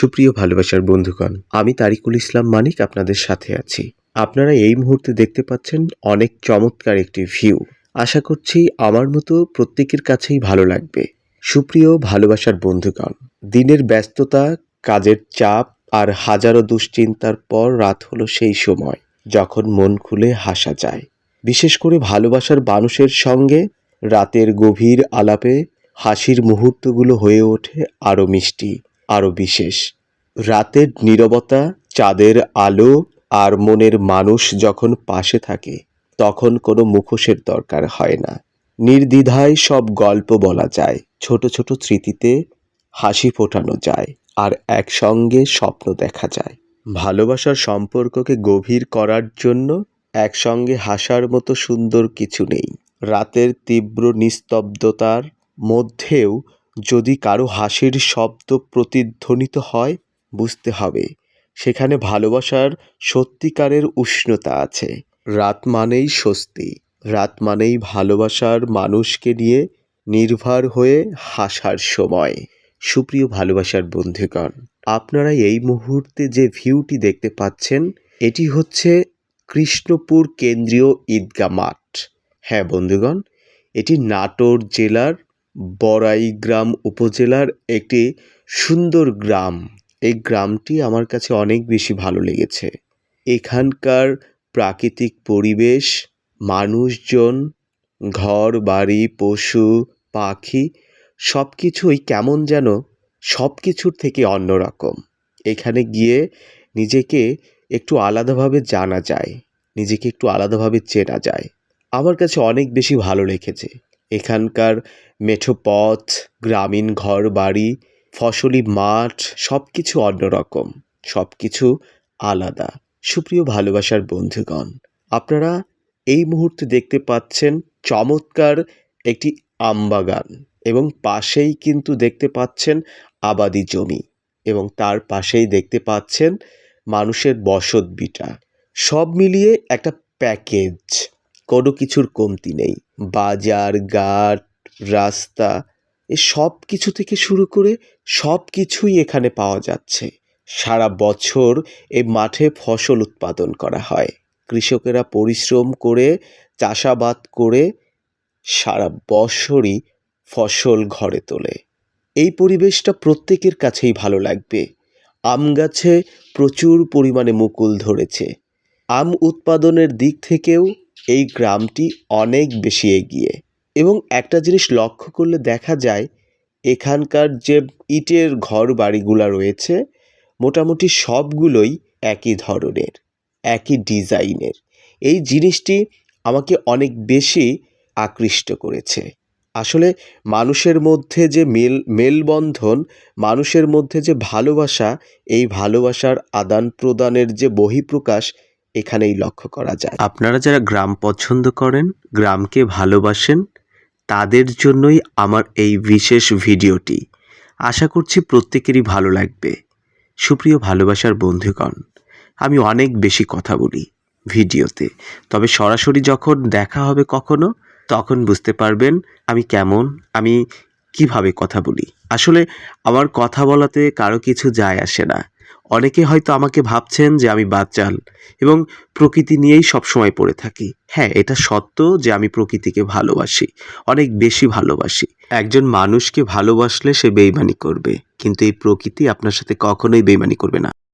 সুপ্রিয় ভালোবাসার বন্ধুগণ, আমি তারিকুল ইসলাম মানিক আপনাদের সাথে আছি। আপনারা এই মুহূর্তে দেখতে পাচ্ছেন অনেক চমৎকার একটি ভিউ। আশা করছি আমার মতো প্রত্যেকের কাছেই ভালো লাগবে। সুপ্রিয় ভালোবাসার বন্ধুগণ, দিনের ব্যস্ততা, কাজের চাপ আর হাজারো দুশ্চিন্তার পর রাত হলো সেই সময় যখন মন খুলে হাসা যায়। বিশেষ করে ভালোবাসার মানুষের সঙ্গে রাতের গভীর আলাপে হাসির মুহূর্তগুলো হয়ে ওঠে আরও মিষ্টি। আরও বিশেষ। রাতের নীরবতা, চাঁদের আলো আর মনের মানুষ যখন পাশে থাকে, তখন কোনো মুখোশের দরকার হয় না। নির্দ্বিধায় সব গল্প বলা যায়, ছোট ছোট স্মৃতিতে হাসি ফোটানো যায় আর একসঙ্গে স্বপ্ন দেখা যায়। ভালোবাসার সম্পর্ককে গভীর করার জন্য একসঙ্গে হাসার মতো সুন্দর কিছু নেই। রাতের তীব্র নিস্তব্ধতার মধ্যেও যদি কারও হাসির শব্দ প্রতিধ্বনিত হয়, বুঝতে হবে সেখানে ভালোবাসার সত্যিকারের উষ্ণতা আছে। রাত মানেই স্বস্তি, রাত মানেই ভালোবাসার মানুষকে নিয়ে নির্ভর হয়ে হাসার সময়। সুপ্রিয় ভালোবাসার বন্ধুগণ, আপনারা এই মুহূর্তে যে ভিউটি দেখতে পাচ্ছেন, এটি হচ্ছে কৃষ্ণপুর কেন্দ্রীয় ঈদগা মাঠ। হ্যাঁ বন্ধুগণ, এটি নাটোর জেলার বড়াইগ্রাম উপজেলার একটি সুন্দর গ্রাম। এই গ্রামটি আমার কাছে অনেক বেশি ভালো লেগেছে। এখানকার প্রাকৃতিক পরিবেশ, মানুষজন, ঘর, বাড়ি, পশু, পাখি সব কিছুই কেমন যেন সব কিছুর থেকে অন্যরকম। এখানে গিয়ে নিজেকে একটু আলাদাভাবে জানা যায়, নিজেকে একটু আলাদাভাবে চেনা যায়। আমার কাছে অনেক বেশি ভালো লেগেছে। এখানকার মেঠো পথ গ্রামীণ ঘর বাড়ি ফসলি মাঠ সব কিছু অন্যরকম সব কিছু আলাদা। সুপ্রিয় ভালোবাসার বন্ধুগণ, আপনারা এই মুহূর্তে দেখতে পাচ্ছেন চমৎকার একটি আমবাগান এবং পাশেই কিন্তু দেখতে পাচ্ছেন আবাদি জমি এবং তার পাশেই দেখতে পাচ্ছেন মানুষের বসত বিটা সব মিলিয়ে একটা প্যাকেজ। কোনো কিছুর কমতি নেই। বাজার, ঘাট, রাস্তা, এ সব কিছু থেকে শুরু করে সব কিছুই এখানে পাওয়া যাচ্ছে। সারা বছর এ মাঠে ফসল উৎপাদন করা হয়। কৃষকেরা পরিশ্রম করে, চাষাবাদ করে সারা বছরই ফসল ঘরে তোলে। এই পরিবেশটা প্রত্যেকের কাছেই ভালো লাগবে। আম গাছে প্রচুর পরিমাণে মুকুল ধরেছে। আম উৎপাদনের দিক থেকেও এই গ্রামটি অনেক বেশি এগিয়ে। এবং একটা জিনিস লক্ষ্য করলে দেখা যায়, এখানকার যে ইটের ঘর বাড়িগুলো রয়েছে, মোটামুটি সবগুলোই একই ধরনের, একই ডিজাইনের। এই জিনিসটি আমাকে অনেক বেশি আকৃষ্ট করেছে। আসলে মানুষের মধ্যে যে মেল, মেলবন্ধন, মানুষের মধ্যে যে ভালোবাসা, এই ভালোবাসার আদান প্রদানের যে বহিঃপ্রকাশ এখানেই লক্ষ্য করা যায়। আপনারা যারা গ্রাম পছন্দ করেন, গ্রামকে ভালোবাসেন, তাদের জন্যই আমার এই বিশেষ ভিডিওটি। আশা করছি প্রত্যেকেরই ভালো লাগবে। সুপ্রিয় ভালোবাসার বন্ধুগণ, আমি অনেক বেশি কথা বলি ভিডিওতে। তবে সরাসরি যখন দেখা হবে কখনো, তখন বুঝতে পারবেন আমি কেমন, আমি কীভাবে কথা বলি। আসলে আমার কথা বলাতে কারও কিছু যায় আসে না। অনেকে হয়তো আমাকে ভাবছেন যে আমি বাচাল এবং প্রকৃতি নিয়েই সবসময় পড়ে থাকি। হ্যাঁ এটা সত্য যে আমি প্রকৃতিকে ভালোবাসি, অনেক বেশি ভালোবাসি। একজন মানুষকে ভালোবাসলে সে বেইমানি করবে, কিন্তু এই প্রকৃতি আপনার সাথে কখনোই বেইমানি করবে না।